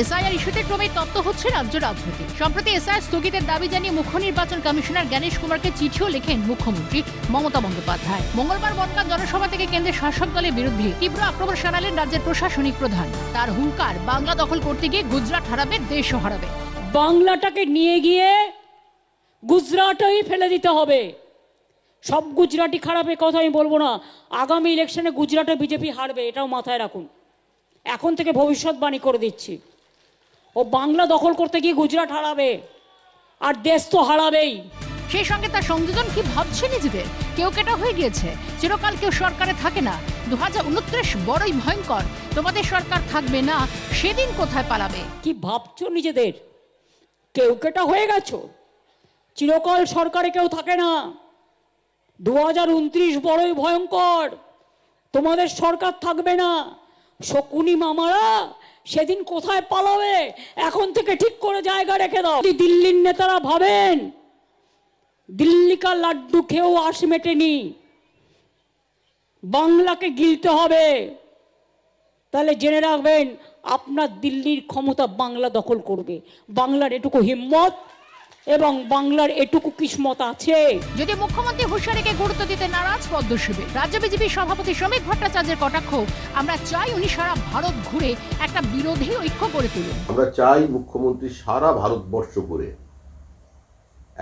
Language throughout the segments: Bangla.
এসআইআর ইস্যুতে ক্রমেই তত্ত্ব হচ্ছে রাজ্য রাজনীতি। সম্প্রতি এসআইআর স্থগিতের দাবি জানিয়ে মুখ্য নির্বাচন কমিশনার জ্ঞানেশ কুমারকে চিঠিও লেখেন মুখ্যমন্ত্রী মমতা বন্দ্যোপাধ্যায়। মঙ্গলবার বনগাঁ জনসভা থেকে কেন্দ্রের শাসক দলের বিরুদ্ধে তীব্র আক্রমণ শানালেন রাজ্যের প্রশাসনিক প্রধান। তার হুঙ্কার, বাংলা দখল করতে গিয়ে গুজরাট হারাবে, দেশও হারাবে। বাংলাটাকে নিয়ে গিয়ে গুজরাটই ফেলে দিতে হবে। সব গুজরাটি খারাপের কথা আমি বলব না। আগামী ইলেকশনে গুজরাটে বিজেপি হারবে, এটাও মাথায় রাখুন। এখন থেকে ভবিষ্যৎবাণী করে দিচ্ছি। ও বাংলা দখল করতে গিয়ে গুজরাট হারাবে। আর দেশ তো হারাবেই। সেই সঙ্গে তার সংযোজন কি ভাবছে নিজেদের? কেউ কেটা হয়ে গিয়েছে। চিরকাল কেউ সরকারে থাকে না। দু হাজার উনত্রিশ বড়ই ভয়ঙ্কর। তোমাদের সরকার থাকবে না সেদিন কোথায় পালাবে? কি ভাবছ নিজেদের? কেউ কেটা হয়ে গেছো? চিরকাল সরকারে কেউ থাকে না। দু হাজার উনত্রিশ বড়ই ভয়ঙ্কর। তোমাদের সরকার থাকবে না। শকুনি মামারা সেদিন কোথায় পালাবে? এখন থেকে ঠিক করে জায়গা রেখে দাও। দিল্লির নেতারা ভাবেন দিল্লিকার লাড্ডু খেয়েও আশ মেটেনি, বাংলাকে গিলতে হবে, তাহলে জেনে রাখবেন, আপনার দিল্লির ক্ষমতা বাংলা দখল করবে। বাংলার এটুকু হিম্মত এবং বাংলার এটুকু কিসমত আছে। যদি মুখ্যমন্ত্রী হুঁশিয়ারিকে গুরুত্ব দিতে নারাজ পদ্ম শিবির রাজ্য বিজেপির সভাপতি শ্রমিক ভট্টাচার্যের কটাক্ষ আমরা চাই উনি সারা ভারত ঘুরে একটা বিরোধী ঐক্য গড়ে তুলুন। আমরা চাই মুখ্যমন্ত্রী সারা ভারতবর্ষ করে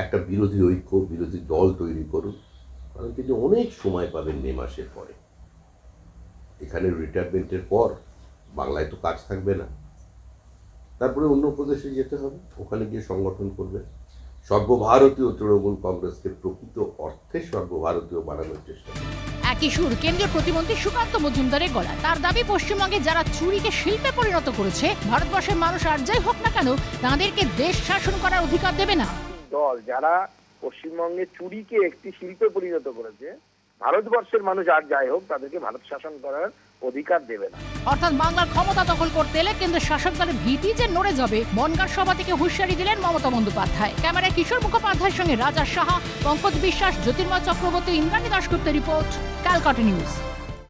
একটা বিরোধী ঐক্য বিরোধী দল তৈরি করুন কারণ তিনি অনেক সময় পাবেন মে মাসের পরে। এখানে রিটায়ারমেন্টের পর বাংলায় তো কাজ থাকবে না। তারপরে অন্য প্রদেশে যেতে হবে ওখানে গিয়ে সংগঠন করবে সর্বভারতীয় তৃণমূল কংগ্রেসকে প্রকৃত অর্থে সর্বভারতীয় বানানোর চেষ্টা একই সুর কেন্দ্রীয় প্রতিমন্ত্রী সুকান্ত মজুমদারের গলা। তার দাবি পশ্চিমবঙ্গে যারা চুরিকে শিল্পে পরিণত করেছে ভারতবর্ষের মানুষ আর যাই হোক না কেন তাদেরকে দেশ শাসন করার অধিকার দেবে না। দল যারা পশ্চিমবঙ্গে চুরিকে একটি শিল্পে পরিণত করেছে ভারতবর্ষের মানুষ আর যাই হোক তাদেরকে ভারত শাসন করার অধিকার দেবে না। অর্থাৎ বাংলার ক্ষমতা দখল করতে এলে কেন্দ্রের শাসক দলের ভীতি যে নড়ে যাবে বনগার সভা থেকে হুঁশিয়ারি দিলেন মমতা বন্দ্যোপাধ্যায়। ক্যামেরায় কিশোর মুখোপাধ্যায়ের সঙ্গে রাজা সাহা, পঙ্কজ বিশ্বাস, জ্যোতির্ময় চক্রবর্তী, ইন্দ্রাণী দাশগুপ্তের রিপোর্ট, ক্যালকাটা নিউজ।